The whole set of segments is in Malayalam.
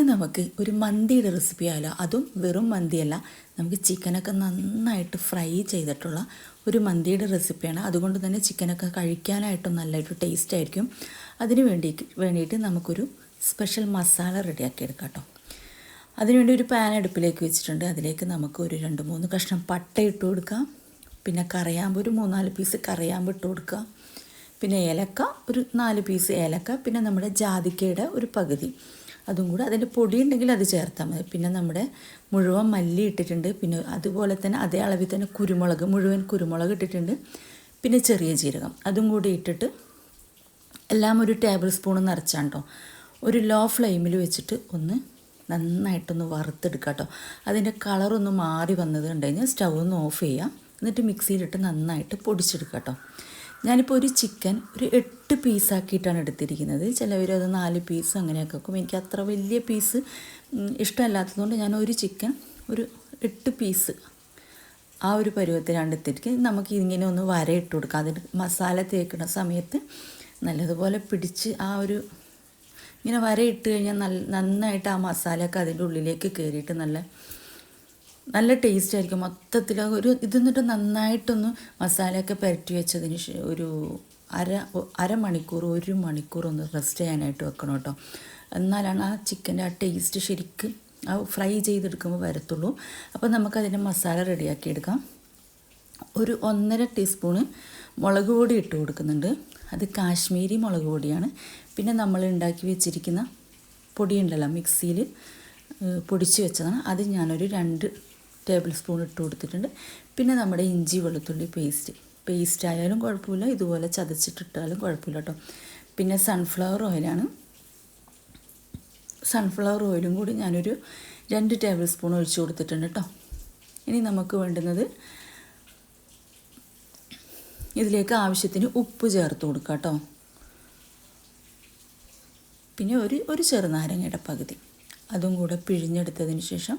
ഇന്ന് നമുക്ക് ഒരു മന്തിയുടെ റെസിപ്പി ആയാലോ അതും വെറും മന്തിയല്ല. നമുക്ക് ചിക്കനൊക്കെ നന്നായിട്ട് ഫ്രൈ ചെയ്തിട്ടുള്ള ഒരു മന്തിയുടെ റെസിപ്പിയാണ് അതുകൊണ്ട് തന്നെ ചിക്കനൊക്കെ കഴിക്കാനായിട്ടും നല്ലൊരു ടേസ്റ്റ് ആയിരിക്കും. അതിന് വേണ്ടി വേണ്ടിയിട്ട് നമുക്കൊരു സ്പെഷ്യൽ മസാല റെഡിയാക്കി എടുക്കാം കേട്ടോ അതിനുവേണ്ടി ഒരു പാൻ അടുപ്പിലേക്ക് വെച്ചിട്ടുണ്ട്. അതിലേക്ക് നമുക്ക് ഒരു രണ്ട് മൂന്ന് കഷ്ണം പട്ട ഇട്ട് കൊടുക്കാം പിന്നെ കറിയാമ്പ് ഒരു മൂന്നാൽ പീസ് കറിയാമ്പ് ഇട്ട് കൊടുക്കുക. പിന്നെ ഏലക്ക ഒരു നാല് പീസ് ഏലക്ക. പിന്നെ നമ്മുടെ ജാതിക്കയുടെ ഒരു പകുതി. അതും കൂടെ അതിന്റെ പൊടി ഉണ്ടെങ്കിൽ അത് ചേർത്താൽ മതി. പിന്നെ നമ്മുടെ മുഴുവൻ മല്ലി ഇട്ടിട്ടുണ്ട്. പിന്നെ അതുപോലെ തന്നെ അതേ അളവിൽ തന്നെ കുരുമുളക് മുഴുവൻ കുരുമുളക് ഇട്ടിട്ടുണ്ട്. പിന്നെ ചെറിയ ജീരകം. അതും കൂടി ഇട്ടിട്ട് എല്ലാം ഒരു ടേബിൾ സ്പൂൺ നിറച്ചാണ്ടോ ഒരു ലോ ഫ്ലെയിമിൽ വെച്ചിട്ട് ഒന്ന് നന്നായിട്ടൊന്ന് വറുത്തെടുക്കുക കേട്ടോ. അതിന്റെ കളറൊന്ന് മാറി വന്നത് കണ്ടു കഴിഞ്ഞാൽ സ്റ്റൗ ഒന്ന് ഓഫ് ചെയ്യുക. എന്നിട്ട് മിക്സിയിലിട്ട് നന്നായിട്ട് പൊടിച്ചെടുക്കുക കേട്ടോ. ഞാനിപ്പോൾ ഒരു ചിക്കൻ ഒരു എട്ട് പീസാക്കിയിട്ടാണ് എടുത്തിരിക്കുന്നത്. ചിലവർ അത് നാല് പീസ് അങ്ങനെയൊക്കെ വെക്കും. എനിക്ക് അത്ര വലിയ പീസ് ഇഷ്ടമല്ലാത്തതുകൊണ്ട് ഞാൻ ഒരു ചിക്കൻ ഒരു എട്ട് പീസ് ആ ഒരു പരുവത്തിലാണ് എടുത്തിരിക്കുന്നത്. നമുക്ക് ഇങ്ങനെ ഒന്ന് വരയിട്ട് കൊടുക്കാം. അതിന് മസാല തേക്കുന്ന സമയത്ത് നല്ലതുപോലെ പിടിച്ച് ആ ഒരു ഇങ്ങനെ വരയിട്ട് കഴിഞ്ഞാൽ നല്ല നന്നായിട്ട് ആ മസാലയൊക്കെ അതിന്റെ ഉള്ളിലേക്ക് കയറിയിട്ട് നല്ല നല്ല ടേസ്റ്റ് ആയിരിക്കും. മൊത്തത്തിൽ ഒരു ഇത് എന്നിട്ട് നന്നായിട്ടൊന്ന് മസാലയൊക്കെ പുരട്ടി വെച്ചതിന് ഒരു അര അരമണിക്കൂർ ഒരു മണിക്കൂർ ഒന്ന് റെസ്റ്റ് ചെയ്യാനായിട്ട് വെക്കണം കേട്ടോ. എന്നാലാണ് ആ ചിക്കന്റെ ആ ടേസ്റ്റ് ശരിക്ക് ആ ഫ്രൈ ചെയ്തെടുക്കുമ്പോൾ വരത്തുള്ളൂ. അപ്പോൾ നമുക്കതിന്റെ മസാല റെഡിയാക്കി എടുക്കാം. ഒരു ഒന്നര ടീസ്പൂണ് മുളക് പൊടി ഇട്ട് കൊടുക്കുന്നുണ്ട്. അത് കാശ്മീരി മുളക് പൊടിയാണ്. പിന്നെ നമ്മൾ ഉണ്ടാക്കി വെച്ചിരിക്കുന്ന പൊടിയുണ്ടല്ലോ മിക്സിയിൽ പൊടിച്ച് വെച്ചതാണ്. അത് ഞാനൊരു രണ്ട് ടേബിൾ സ്പൂൺ ഇട്ട് കൊടുത്തിട്ടുണ്ട്. പിന്നെ നമ്മുടെ ഇഞ്ചി വെളുത്തുള്ളി പേസ്റ്റ് പേസ്റ്റ് ആയാലും കുഴപ്പമില്ല. ഇതുപോലെ ചതച്ചിട്ടിട്ടാലും കുഴപ്പമില്ല കേട്ടോ. പിന്നെ സൺഫ്ലവർ ഓയിലാണ് സൺഫ്ലവർ ഓയിലും കൂടി ഞാനൊരു രണ്ട് ടേബിൾ സ്പൂൺ ഒഴിച്ചു കൊടുത്തിട്ടുണ്ട് കേട്ടോ. ഇനി നമുക്ക് വേണ്ടുന്നത് ഇതിലേക്ക് ആവശ്യത്തിന് ഉപ്പ് ചേർത്ത് കൊടുക്കുക കേട്ടോ. പിന്നെ ഒരു ഒരു ചെറുനാരങ്ങയുടെ പകുതി. അതും കൂടെ പിഴിഞ്ഞെടുത്തതിന് ശേഷം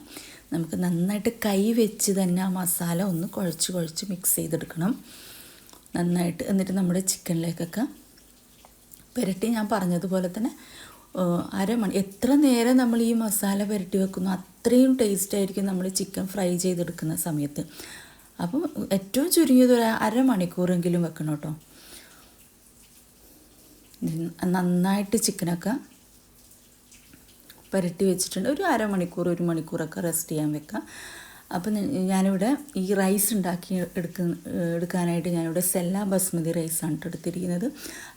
നമുക്ക് നന്നായിട്ട് കൈ വെച്ച് തന്നെ ആ മസാല ഒന്ന് കുഴച്ച് കുഴച്ച് മിക്സ് ചെയ്തെടുക്കണം. നന്നായിട്ട് എന്നിട്ട് നമ്മുടെ ചിക്കനിലേക്കൊക്കെ പുരട്ടി ഞാൻ പറഞ്ഞതുപോലെ തന്നെ അരമണി എത്ര നേരം നമ്മൾ ഈ മസാല പുരട്ടി വെക്കുന്നു അത്രയും ടേസ്റ്റ് ആയിരിക്കും നമ്മൾ ചിക്കൻ ഫ്രൈ ചെയ്തെടുക്കുന്ന സമയത്ത്. അപ്പം ഏറ്റവും ചുരുങ്ങിയത് ഒരു അരമണിക്കൂറെങ്കിലും വെക്കണം കേട്ടോ. നന്നായിട്ട് ചിക്കനൊക്കെ പുരട്ടി വെച്ചിട്ടുണ്ട്. ഒരു അരമണിക്കൂർ ഒരു മണിക്കൂറൊക്കെ റെസ്റ്റ് ചെയ്യാൻ വെക്കാം. അപ്പം ഞാനിവിടെ ഈ റൈസ് ഉണ്ടാക്കി എടുക്ക എടുക്കാനായിട്ട് ഞാനിവിടെ സെല്ല ബസ്മതി റൈസാണ് എടുത്തിരിക്കുന്നത്.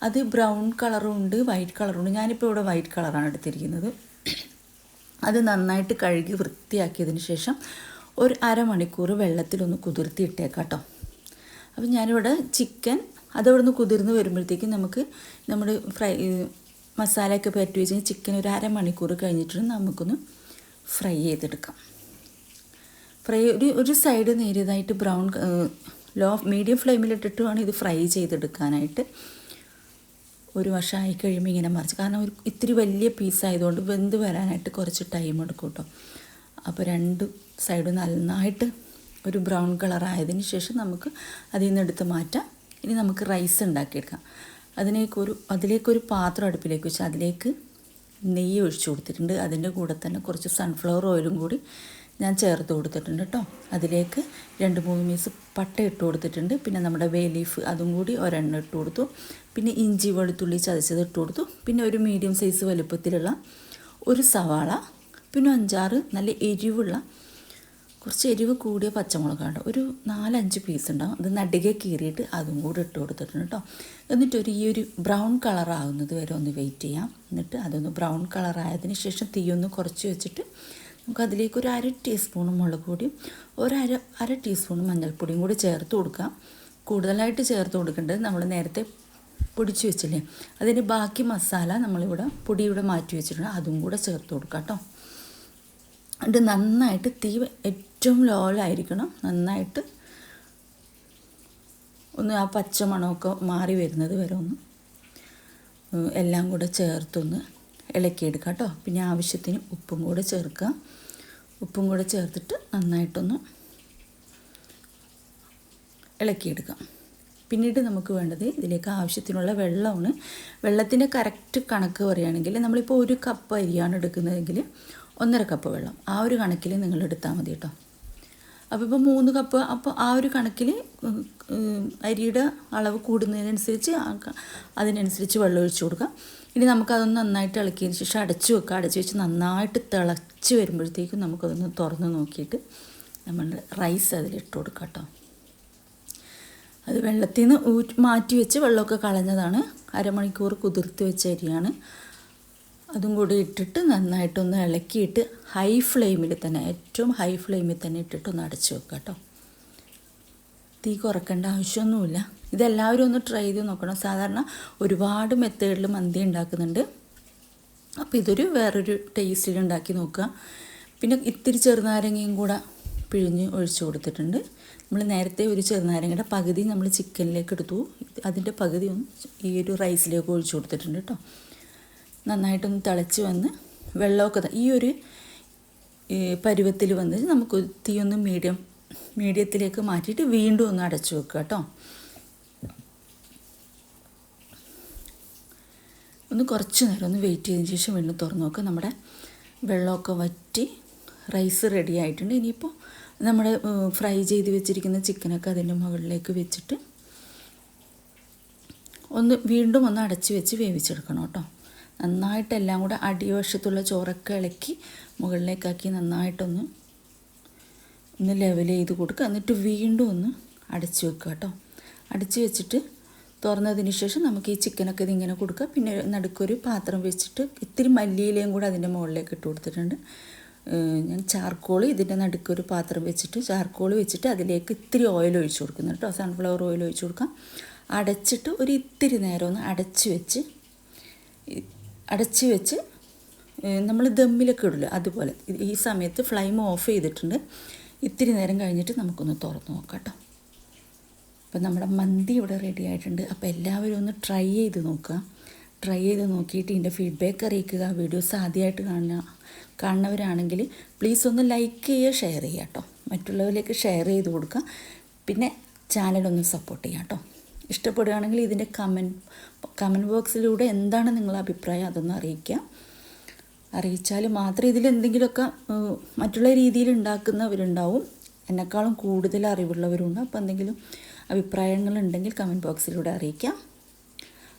അത് ബ്രൗൺ കളറും ഉണ്ട് വൈറ്റ് കളറും ഉണ്ട്. ഞാനിപ്പോൾ ഇവിടെ വൈറ്റ് കളറാണ് എടുത്തിരിക്കുന്നത്. അത് നന്നായിട്ട് കഴുകി വൃത്തിയാക്കിയതിന് ശേഷം ഒരു അരമണിക്കൂർ വെള്ളത്തിലൊന്ന് കുതിർത്തി ഇട്ടേക്കാം കേട്ടോ അപ്പം ഞാനിവിടെ ചിക്കൻ അതവിടുന്ന് കുതിർന്ന് വരുമ്പോഴത്തേക്കും നമുക്ക് നമ്മുടെ ഫ്രൈ മസാലയൊക്കെ പറ്റി വെച്ച് ചിക്കൻ ഒരു അരമണിക്കൂർ കഴിഞ്ഞിട്ട് നമുക്കൊന്ന് ഫ്രൈ ചെയ്തെടുക്കാം. ഫ്രൈ ഒരു ഒരു സൈഡ് നേരിയതായിട്ട് ബ്രൗൺ ലോ മീഡിയം ഫ്ലെയിമിലിട്ടിട്ട് വേണം ഇത് ഫ്രൈ ചെയ്തെടുക്കാനായിട്ട്. ഒരു ആയി കഴിയുമ്പോൾ ഇങ്ങനെ മറിച്ച് കാരണം ഒരു ഇത്തിരി വലിയ പീസായതുകൊണ്ട് വെന്ത് വരാനായിട്ട് കുറച്ച് ടൈം എടുക്കും കേട്ടോ അപ്പോൾ രണ്ട് സൈഡും നന്നായിട്ട് ഒരു ബ്രൗൺ കളർ ആയതിന് ശേഷം നമുക്ക് അതിൽ നിന്ന് എടുത്ത് മാറ്റാം. ഇനി നമുക്ക് റൈസ് ഉണ്ടാക്കിയെടുക്കാം. അതിലേക്കൊരു അതിലേക്കൊരു പാത്രം അടുപ്പിലേക്ക് വെച്ച് അതിലേക്ക് നെയ്യ് ഒഴിച്ചു കൊടുത്തിട്ടുണ്ട്. അതിന്റെ കൂടെ തന്നെ കുറച്ച് സൺഫ്ലവർ ഓയിലും കൂടി ഞാൻ ചേർത്ത് കൊടുത്തിട്ടുണ്ട് കേട്ടോ. അതിലേക്ക് രണ്ട് മൂന്ന് പീസ് പട്ട ഇട്ട് കൊടുത്തിട്ടുണ്ട്. പിന്നെ നമ്മുടെ വേ ലീഫ് അതും കൂടി ഒരെണ്ണം ഇട്ട് കൊടുത്തു. പിന്നെ ഇഞ്ചി വെളുത്തുള്ളി ചതച്ചത് ഇട്ട് കൊടുത്തു. പിന്നെ ഒരു മീഡിയം സൈസ് വലുപ്പത്തിലുള്ള ഒരു സവാള. പിന്നെ അഞ്ചാറ് നല്ല എരിവുള്ള കുറച്ച് എരിവ് കൂടിയ പച്ചമുളകാണ്. ഒരു നാലഞ്ച് പീസ് ഉണ്ടാവും. അത് നടുകെ കീറിയിട്ട് അതും കൂടി ഇട്ട് കൊടുത്തിട്ടുണ്ട് കേട്ടോ എന്നിട്ട് ഒരു ഈ ഒരു ബ്രൗൺ കളർ ആകുന്നത് വരെ ഒന്ന് വെയിറ്റ് ചെയ്യാം. എന്നിട്ട് അതൊന്ന് ബ്രൗൺ കളർ ആയതിന് ശേഷം തീയൊന്ന് കുറച്ച് വെച്ചിട്ട് നമുക്ക് അതിലേക്ക് ഒരു അര ടീസ്പൂൺ മുളക് പൊടിയും ഒരു അര അര ടീസ്പൂൺ മഞ്ഞൾപ്പൊടിയും കൂടി ചേർത്ത് കൊടുക്കാം. കൂടുതലായിട്ട് ചേർത്ത് കൊടുക്കേണ്ടത് നമ്മൾ നേരത്തെ പൊടിച്ച് വെച്ചില്ലേ? അതിന് ബാക്കി മസാല നമ്മളിവിടെ പൊടിയുടെ മാറ്റി വെച്ചിട്ടുണ്ട്. അതും കൂടെ ചേർത്ത് കൊടുക്കാം കേട്ടോ എന്നിട്ട് നന്നായിട്ട് തീ ഏറ്റവും ലോയിലായിരിക്കണം നന്നായിട്ട് ഒന്ന് ആ പച്ചമണമൊക്കെ മാറി വരുന്നത് വരെ ഒന്ന് എല്ലാം കൂടെ ചേർത്തൊന്ന് ഇളക്കിയെടുക്കുക കേട്ടോ. പിന്നെ ആവശ്യത്തിന് ഉപ്പും കൂടെ ചേർക്കുക ഉപ്പും കൂടെ ചേർത്തിട്ട് നന്നായിട്ടൊന്ന് ഇളക്കിയെടുക്കാം പിന്നീട് നമുക്ക് വേണ്ടത് ഇതിലേക്ക് ആവശ്യത്തിനുള്ള വെള്ളമാണ്. വെള്ളത്തിന്റെ കറക്റ്റ് കണക്ക് പറയുകയാണെങ്കിൽ നമ്മളിപ്പോൾ ഒരു കപ്പ് അരിയാണ് എടുക്കുന്നതെങ്കിൽ ഒന്നര കപ്പ് വെള്ളം. ആ ഒരു കണക്കിൽ നിങ്ങൾ എടുത്താൽ മതി കേട്ടോ. അപ്പോൾ ഇപ്പോൾ മൂന്ന് കപ്പ് അപ്പോൾ ആ ഒരു കണക്കിൽ അരിയുടെ അളവ് കൂടുന്നതിനനുസരിച്ച് അതിനനുസരിച്ച് വെള്ളം ഒഴിച്ചു കൊടുക്കുക. ഇനി നമുക്കതൊന്ന് നന്നായിട്ട് ഇളക്കിയതിന് ശേഷം അടച്ചു വെക്കുക. അടച്ചു വെച്ച് നന്നായിട്ട് തിളച്ച് വരുമ്പോഴത്തേക്കും നമുക്കതൊന്ന് തുറന്ന് നോക്കിയിട്ട് നമ്മൾ റൈസ് അതിലിട്ട് കൊടുക്കാം കേട്ടോ. അത് വെള്ളത്തിൽ നിന്ന് മാറ്റി വെച്ച് വെള്ളമൊക്കെ കളഞ്ഞതാണ്. അരമണിക്കൂർ കുതിർത്ത് വെച്ച അരിയാണ്. അതും കൂടി ഇട്ടിട്ട് നന്നായിട്ടൊന്ന് ഇളക്കിയിട്ട് ഹൈ ഫ്ലെയിമിൽ തന്നെ ഏറ്റവും ഹൈ ഫ്ലെയിമിൽ തന്നെ ഇട്ടിട്ടൊന്ന് അടച്ചു വെക്കുക കേട്ടോ തീ കുറക്കേണ്ട ആവശ്യമൊന്നുമില്ല ഇതെല്ലാവരും ഒന്ന് ട്രൈ ചെയ്ത് നോക്കണം. സാധാരണ ഒരുപാട് മെത്തേഡിൽ മന്തി ഉണ്ടാക്കുന്നുണ്ട് അപ്പോൾ ഇതൊരു വേറൊരു ടേസ്റ്റിൽ ഉണ്ടാക്കി നോക്കുക പിന്നെ ഇത്തിരി ചെറുനാരങ്ങയും കൂടെ പിഴിഞ്ഞ് ഒഴിച്ചു കൊടുത്തിട്ടുണ്ട്. നമ്മൾ നേരത്തെ ഒരു ചെറുനാരങ്ങയുടെ പകുതി നമ്മൾ ചിക്കനിലേക്ക് എടുത്തു. അതിന്റെ പകുതി ഒന്ന് ഈ ഒരു റൈസിലേക്ക് ഒഴിച്ചു കൊടുത്തിട്ടുണ്ട് കേട്ടോ നന്നായിട്ടൊന്ന് തിളച്ച് വന്ന് വെള്ളമൊക്കെ ഈ ഒരു പരുവത്തിൽ വന്ന് നമുക്ക് തീയൊന്ന് മീഡിയം മീഡിയത്തിലേക്ക് മാറ്റിയിട്ട് വീണ്ടും ഒന്ന് അടച്ചു വെക്കുക കേട്ടോ. ഒന്ന് കുറച്ച് നേരം ഒന്ന് വെയിറ്റ് ചെയ്തതിന് ശേഷം വീണ്ടും തുറന്ന് നോക്കുക. നമ്മുടെ വെള്ളമൊക്കെ വറ്റി റൈസ് റെഡി ആയിട്ടുണ്ട്. ഇനിയിപ്പോൾ നമ്മൾ ഫ്രൈ ചെയ്ത് വെച്ചിരിക്കുന്ന ചിക്കനൊക്കെ അതിന്റെ മുകളിലേക്ക് വെച്ചിട്ട് ഒന്ന് വീണ്ടും ഒന്ന് അടച്ച് വെച്ച് വേവിച്ചെടുക്കണം കേട്ടോ. നന്നായിട്ട് എല്ലാം കൂടെ അടിവശത്തുള്ള ചോറൊക്കെ ഇളക്കി മുകളിലേക്കാക്കി നന്നായിട്ടൊന്ന് ഒന്ന് ലെവൽ ചെയ്ത് കൊടുക്കുക. എന്നിട്ട് വീണ്ടും ഒന്ന് അടച്ച് വെക്കുക കേട്ടോ. അടച്ച് വെച്ചിട്ട് തുറന്നതിന് ശേഷം നമുക്ക് ഈ ചിക്കനൊക്കെ ഇതിങ്ങനെ കൊടുക്കുക. പിന്നെ നടുക്കൊരു പാത്രം വെച്ചിട്ട് ഇത്തിരി മല്ലിയിലയും കൂടെ അതിന്റെ മുകളിലേക്ക് ഇട്ട് കൊടുത്തിട്ടുണ്ട്. ഞാൻ ചാർക്കോൾ ഇതിന്റെ നടുക്കൊരു പാത്രം വെച്ചിട്ട് ചാർക്കോൾ വെച്ചിട്ട് അതിലേക്ക് ഇത്തിരി ഓയിൽ ഒഴിച്ചു കൊടുക്കുന്നു കേട്ടോ. സൺഫ്ലവർ ഓയിൽ ഒഴിച്ചു കൊടുക്കാം. അടച്ചിട്ട് ഒരു ഇത്തിരി നേരം ഒന്ന് അടച്ച് വെച്ച് അടച്ച് വെച്ച് നമ്മൾ ദമ്മിലൊക്കെ ഇടില്ല അതുപോലെ. ഈ സമയത്ത് ഫ്ലെയിം ഓഫ് ചെയ്തിട്ടുണ്ട്. ഇത്തിരി നേരം കഴിഞ്ഞിട്ട് നമുക്കൊന്ന് തുറന്ന് നോക്കാം കേട്ടോ. അപ്പം നമ്മുടെ മന്തി ഇവിടെ റെഡി ആയിട്ടുണ്ട്. അപ്പോൾ എല്ലാവരും ഒന്ന് ട്രൈ ചെയ്ത് നോക്കുക. ട്രൈ ചെയ്ത് നോക്കിയിട്ട് ഇതിന്റെ ഫീഡ്ബാക്ക് അറിയിക്കുക. വീഡിയോസ് ആദ്യമായിട്ട് കാണുക കാണുന്നവരാണെങ്കിൽ പ്ലീസ് ഒന്ന് ലൈക്ക് ചെയ്യുക ഷെയർ ചെയ്യുക കേട്ടോ. മറ്റുള്ളവരിലേക്ക് ഷെയർ ചെയ്ത് കൊടുക്കുക. പിന്നെ ചാനലൊന്ന് സപ്പോർട്ട് ചെയ്യാം കേട്ടോ. ഇഷ്ടപ്പെടുകയാണെങ്കിൽ ഇതിന്റെ കമന്റ് കമന്റ് ബോക്സിലൂടെ എന്താണ് നിങ്ങളുടെ അഭിപ്രായം? അതൊന്ന് അറിയിക്കുക അറിയിച്ചാൽ മാത്രം ഇതിൽ എന്തെങ്കിലുമൊക്കെ മറ്റുള്ള രീതിയിൽ ഉണ്ടാക്കുന്നവരുണ്ടാവും. എന്നെക്കാളും കൂടുതൽ അറിവുള്ളവരുണ്ട്. അപ്പോൾ എന്തെങ്കിലും അഭിപ്രായങ്ങൾ ഉണ്ടെങ്കിൽ കമന്റ് ബോക്സിലൂടെ അറിയിക്കാം.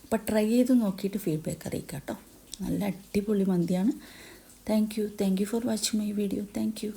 അപ്പോൾ ട്രൈ ചെയ്ത് നോക്കിയിട്ട് ഫീഡ്ബാക്ക് അറിയിക്കാം കേട്ടോ. നല്ല അടിപൊളി മന്തിയാണ്. Thank you thank you for watching my video thank you